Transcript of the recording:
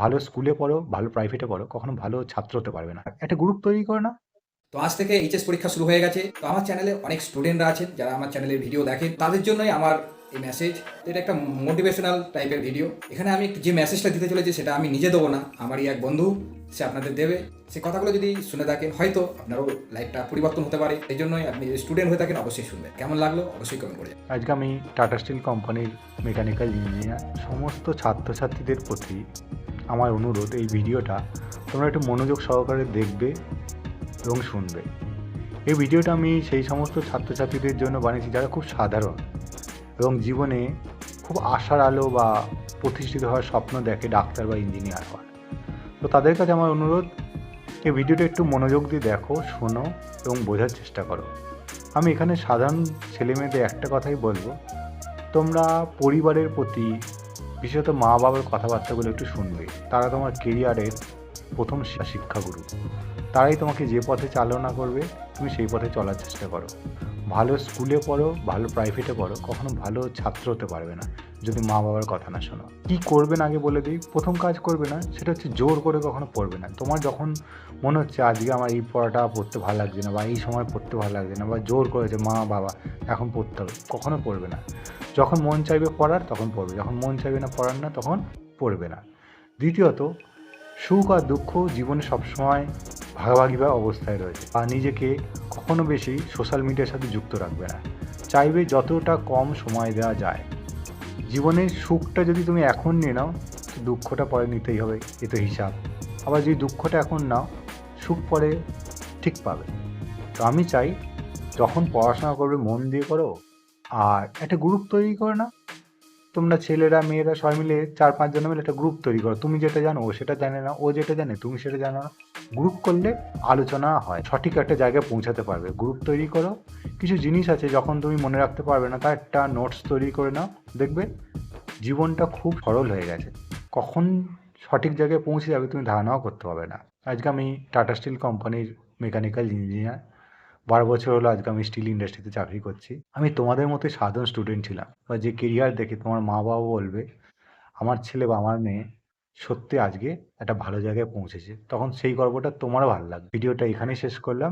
ভালো স্কুলে পড়ো, ভালো প্রাইভেটে পড়ো, কখনো ভালো ছাত্র হতে পারবে না। একটা গ্রুপ তৈরি করে না? তো আজ থেকে এইচএস পরীক্ষা শুরু হয়ে গেছে। তো আমার চ্যানেলে অনেক স্টুডেন্টরা আছেন যারা আমার চ্যানেলের ভিডিও দেখেন তাদের জন্যই আমার এই মেসেজ এটা একটা মোটিভেশনাল টাইপের ভিডিও এখানে আমি যে মেসেজটা দিতে চলেছি সেটা আমি নিজে দেবো না। আমারই এক বন্ধু সে আপনাদের দেবে। সে কথাগুলো যদি শুনে থাকেন হয়তো আপনারও লাইফটা পরিবর্তন হতে পারে। এই জন্যই আপনি যদি স্টুডেন্ট হয়ে থাকেন অবশ্যই শুনবেন। কেমন লাগল? অবশ্যই কমেন্ট করে আজকে আমি টাটা স্টিল কোম্পানির মেকানিক্যাল ইঞ্জিনিয়ার সমস্ত ছাত্রছাত্রীদের প্রতি আমার অনুরোধ, এই ভিডিওটা তোমরা একটু মনোযোগ সহকারে দেখবে এবং শুনবে। এই ভিডিওটা আমি সেই সমস্ত ছাত্রছাত্রীদের জন্য বানিয়েছি যারা খুব সাধারণ এবং জীবনে খুব আশার আলো বা প্রতিষ্ঠিত হওয়ার স্বপ্ন দেখে ডাক্তার বা ইঞ্জিনিয়ার হওয়ার। তো তাদের কাছে আমার অনুরোধ, এই ভিডিওটা একটু মনোযোগ দিয়ে দেখো, শোনো এবং বোঝার চেষ্টা করো। আমি এখানে সাধারণ ছেলেমেয়েদের একটা কথাই বলব, তোমরা পরিবারের প্রতি বিশেষত মা বাবার কথাবার্তাগুলো একটু শুনবে। তারা তোমার কেরিয়ারের প্রথম শিক্ষাগুরু। তারাই তোমাকে যে পথে চালনা করবে, তুমি সেই পথে চলার চেষ্টা করো। ভালো স্কুলে পড়ো, ভালো প্রাইভেটে পড়ো, কখনো ভালো ছাত্র হতে পারবে না। যদি মা বাবার কথা না শোনো। কী করবেন আগে বলে দিই? প্রথম কাজ করবে না, সেটা হচ্ছে জোর করে কখনো পড়বে না। তোমার যখন মনে হচ্ছে আজকে আমার এই পড়াটা পড়তে ভালো লাগছে না বা এই সময় পড়তে ভালো লাগছে না বা জোর করেছে, মা, বাবা, এখন পড়তে হবে, কখনো পড়বে না। যখন মন চাইবে পড়ার, তখন পড়বে। যখন মন চাইবে না পড়ার না, তখন পড়বে না। দ্বিতীয়ত, সুখ আর দুঃখ জীবনে সবসময় ভাগাভাগি বা অবস্থায় রয়েছে আর নিজেকে কখনো বেশি সোশ্যাল মিডিয়ার সাথে যুক্ত রাখবে না। চাইবে যতটা কম সময় দেওয়া যায়। জীবনের সুখটা যদি তুমি এখন নিয়ে নাও দুঃখটা পরে নিতেই হবে, এ তো হিসাব। আবার যদি দুঃখটা এখন নাও, সুখ পরে ঠিক পাবে। তো আমি চাই, যখন পড়াশোনা করবে, মন দিয়ে করো, আর একটা গ্রুপ তৈরি করো না। তোমরা ছেলেরা, মেয়েরা সবাই মিলে চার পাঁচজন মিলে একটা গ্রুপ তৈরি করো। তুমি যেটা জানো, ও সেটা জানে না, ও যেটা জানে, তুমি সেটা জানো না। গ্রুপ করলে আলোচনা হয়। সঠিক একটা জায়গায় পৌঁছাতে পারবে। গ্রুপ তৈরি করো। কিছু জিনিস আছে যখন তুমি মনে রাখতে পারবে না তার একটা নোটস তৈরি করে নাও। দেখবে জীবনটা খুব সরল হয়ে গেছে। কখন সঠিক জায়গায় পৌঁছে যাবে তুমি ধারণাও করতে পারবে না। আজকে আমি টাটা স্টিল কোম্পানির মেকানিক্যাল ইঞ্জিনিয়ার বারো বছর হলো আজকে আমি স্টিল ইন্ডাস্ট্রিতে চাকরি করছি। আমি তোমাদের মতোই সাধারণ স্টুডেন্ট ছিলাম। বা যে কেরিয়ার দেখে তোমার মা বাবা বলবে, আমার ছেলে বা আমার মেয়ে সত্যি আজকে একটা ভালো জায়গায় পৌঁছেছে। তখন সেই গর্বটা তোমারও ভালো লাগবে ভিডিওটা এখানেই শেষ করলাম।